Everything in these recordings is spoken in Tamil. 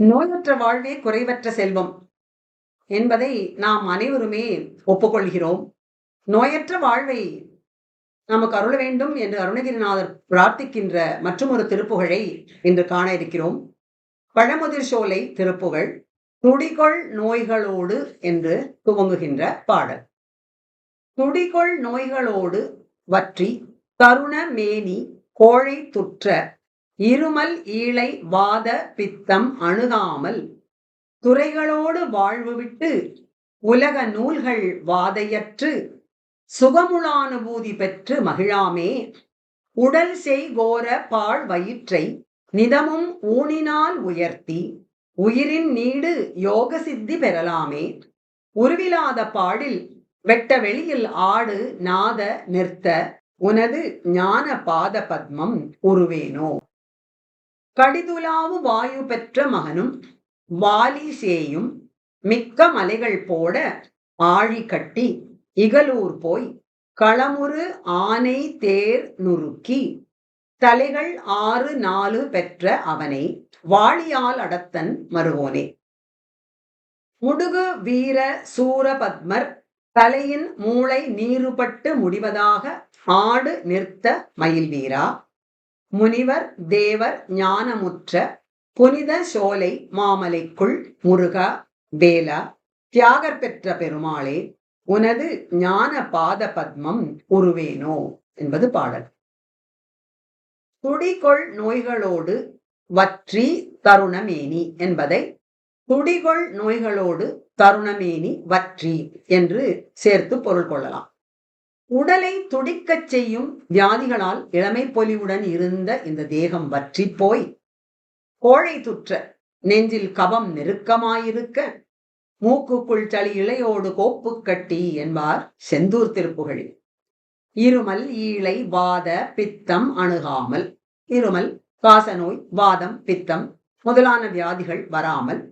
நோயற்ற வாழ்வே குறைவற்ற செல்வம் என்பதை நாம் அனைவருமே ஒப்புக்கொள்கிறோம். நோயற்ற வாழ்வை நமக்கு அருள வேண்டும் என்று அருணகிரிநாதர் பிரார்த்திக்கின்ற மற்றொரு திருப்புகழை இன்று காண இருக்கிறோம். பழமுதிர் சோலை திருப்புகழ் துடிகொள் நோய்களோடு என்று துவங்குகின்ற பாடல். துடிகொள் நோய்களோடு வற்றி தருண மேனி கோழை துற்ற இருமல் ஈழை வாத பித்தம் அணுகாமல் துறைகளோடு வாழ்வு விட்டு உலக நூல்கள் வாதையற்று சுகமுளானுபூதி பெற்று மகிழாமே. உடல் செய் கோர பாழ் வயிற்றை நிதமும் ஊனினால் உயர்த்தி உயிரின் நீடு யோக சித்தி பெறலாமே. உருவிலாத பாடில் வெட்ட வெளியில் ஆடு நாத நிறுத்த உனது ஞான பாத பத்மம் உருவேனோ. கடிதுலாவு வாயு பெற்ற மகனும் வாலி சேயும் மிக்க மலைகள் போட ஆழி கட்டி இகலூர் போய் களமுறு ஆனை தேர் நுறுக்கி தலைகள் ஆறு நாலு பெற்ற அவனை வாளியால் அடத்தன் மறுவோனே முடுகு வீர சூரபத்மர் தலையின் மூளை நீருபட்டு முடிவதாக ஆடு நிறுத்த மயில் வீரா முனிவர் தேவர் ஞானமுற்ற புனித சோலை மாமலைக்குள் முருகா வேலா தியாகர் பெற்ற பெருமாளே உனது ஞான பாத பத்மம் உருவேனோ என்பது பாடல். துடிகொள் நோய்களோடு வற்றி தருணமேனி என்பதை துடிகொள் நோய்களோடு தருணமேனி வற்றி என்று சேர்த்து பொருள் கொள்ளலாம். உடலை துடிக்கச் செய்யும் வியாதிகளால் இளமை பொலிவுடன் இருந்த இந்த தேகம் வற்றி போய் கோழை துற்ற நெஞ்சில் கபம் நெருக்கமாயிருக்க மூக்குக்குள் சளி இலையோடு கோப்பு கட்டி என்பார் செந்தூர் திருப்புகழில். இருமல் ஈழை வாத பித்தம் அணுகாமல் இருமல் காசநோய் வாதம் பித்தம் முதலான வியாதிகள் வராமல்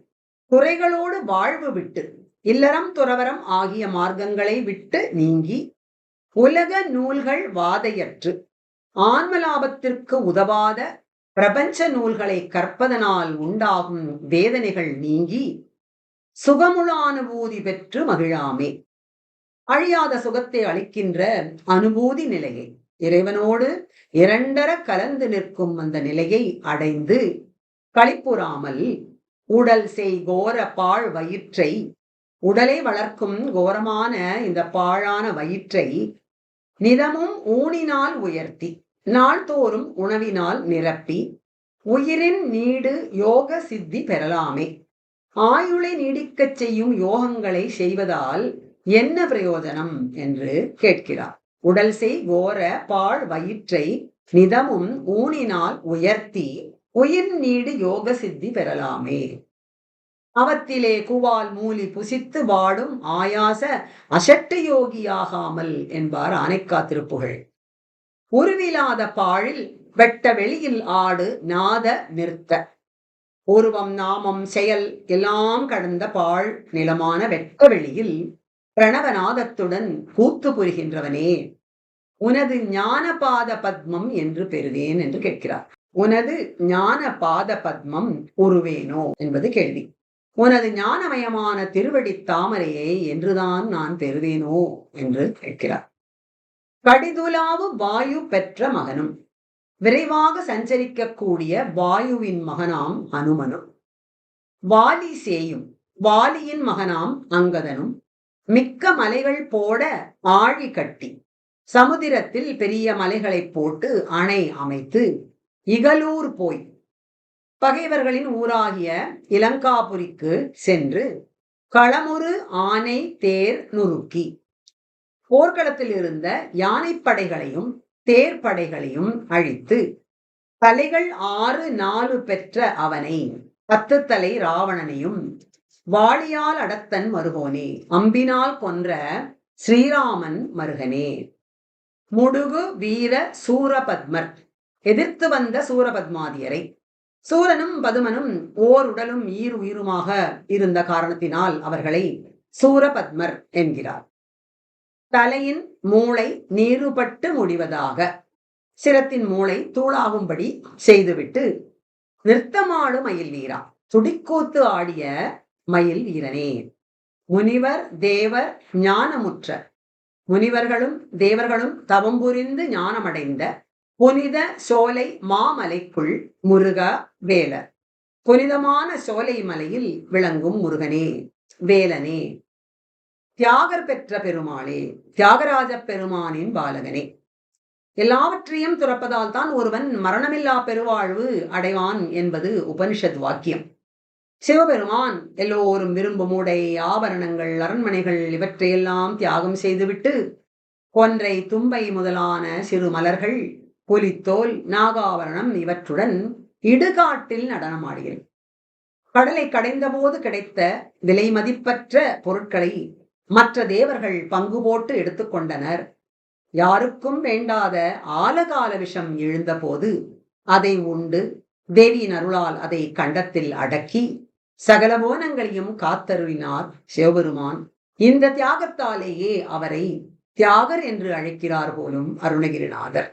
குறைகளோடு வாழ்வு விட்டு இல்லறம் துறவரம் ஆகிய மார்க்கங்களை விட்டு நீங்கி உலக நூல்கள் வாதையற்று. ஆன்மலாபத்திற்கு உதவாத பிரபஞ்ச நூல்களை கற்பதனால் உண்டாகும் வேதனைகள் நீங்கி சுகமுழானுபூதி பெற்று மகிழாமே. அழியாத சுகத்தை அளிக்கின்ற அனுபூதி நிலையை இறைவனோடு இரண்டர கலந்து நிற்கும் அந்த நிலையை அடைந்து களிப்புறாமல் உடல் செய் கோர பாழ் வயிற்றை உடலை வளர்க்கும் கோரமான இந்த பாழான வயிற்றை நிதமும் ஊனினால் உயர்த்தி நாள்தோறும் உணவினால் நிரப்பி உயிரின் நீடு யோக சித்தி பெறலாமே. ஆயுளை நீடிக்கச் செய்யும் யோகங்களை செய்வதால் என்ன பிரயோஜனம் என்று கேட்கிறார். உடல் செய் கோர பாழ் வயிற்றை நிதமும் ஊனினால் உயர்த்தி உயிர் நீடு யோக சித்தி பெறலாமே. அவத்திலே குவால் மூலி புசித்து வாடும் ஆயாச அசட்டு யோகியாகாமல் என்பார் ஆனைக்கா திருப்புகழ். உருவிலாத பாழில் வெட்ட வெளியில் ஆடு நாத நிறுத்த உருவம் நாமம் செயல் எல்லாம் கடந்த பாழ் நிலமான வெட்ட வெளியில் பிரணவநாதத்துடன் கூத்து புரிகின்றவனே. உனது ஞானபாத பத்மம் என்று பெறுவேன் என்று கேட்கிறார். உனது ஞான பாத பத்மம் உருவேனோ? என்பது கேள்வி. உனது ஞானமயமான திருவடி தாமரையை என்றுதான் நான் பெறுவேனோ என்று கேட்கிறார். கடிதுலாவு வாயு பெற்ற மகனும் விரைவாக சஞ்சரிக்கக்கூடிய வாயுவின் மகனாம் அனுமனும் வாலி சேயும் வாலியின் மகனாம் அங்கதனும் மிக்க மலைகள் போட ஆழி கட்டி சமுதிரத்தில் பெரிய மலைகளை போட்டு அணை அமைத்து இகலூர் போய் பகைவர்களின் ஊராகிய இலங்காபுரிக்கு சென்று களமுறு ஆனை தேர் நுறுக்கி போர்க்களத்தில் இருந்த யானைப்படைகளையும் தேர் படைகளையும் அழித்து தலைகள் ஆறு நாலு பெற்ற அவனை பத்து தலை ராவணனையும் வாளியால் அடத்தன் மருகோனே அம்பினால் கொன்ற ஸ்ரீராமன் மருகனே. முடுகு வீர சூரபத்மர் எதிர்த்து வந்த சூரபத்மாதியரை சூரனும் பதுமனும் ஓர் உடலும் ஈர் உயிருமாக இருந்த காரணத்தினால் அவர்களை சூரபத்மர் என்கிறார். தலையின் மூளை நீருபட்டு முடிவதாக சிரத்தின் மூளை தூளாகும்படி செய்துவிட்டு நிறுத்தமாடும் மயில் வீரா. துடிக்கூத்து ஆடிய மயில் வீரனே முனிவர் தேவர் ஞானமுற்ற. முனிவர்களும் தேவர்களும் தவம் புரிந்து ஞானமடைந்த புனித சோலை மாமலைக்குள் முருக வேலர். புனிதமான சோலை மலையில் விளங்கும் முருகனே வேலனே. தியாகர் பெற்ற பெருமாளே தியாகராஜ பெருமானின் பாலகனே. எல்லாவற்றையும் துறப்பதால் தான் ஒருவன் மரணமில்லா பெருவாழ்வு அடைவான் என்பது உபனிஷத் வாக்கியம். சிவபெருமான் எல்லோரும் விரும்பும் உடை ஆபரணங்கள் அரண்மனைகள் இவற்றையெல்லாம் தியாகம் செய்துவிட்டு கொன்றை தும்பை முதலான சிறு மலர்கள் புலித்தோல் நாகாவரணம் இவற்றுடன் இடுகாட்டில் நடனமாடுகிறேன் கடலை கடைந்தபோது கிடைத்த விலை மதிப்பற்ற பொருட்களை மற்ற தேவர்கள் பங்கு போட்டு எடுத்துக்கொண்டனர் யாருக்கும் வேண்டாத ஆலகால விஷம் எழுந்தபோது அதை உண்டு தேவியின் அருளால் அதை கண்டத்தில் அடக்கி சகல போனங்களையும் காத்தருளினார் சிவபெருமான். இந்த தியாகத்தாலேயே அவரை தியாகர் என்று அழைக்கிறார் போலும் அருணகிரிநாதர்.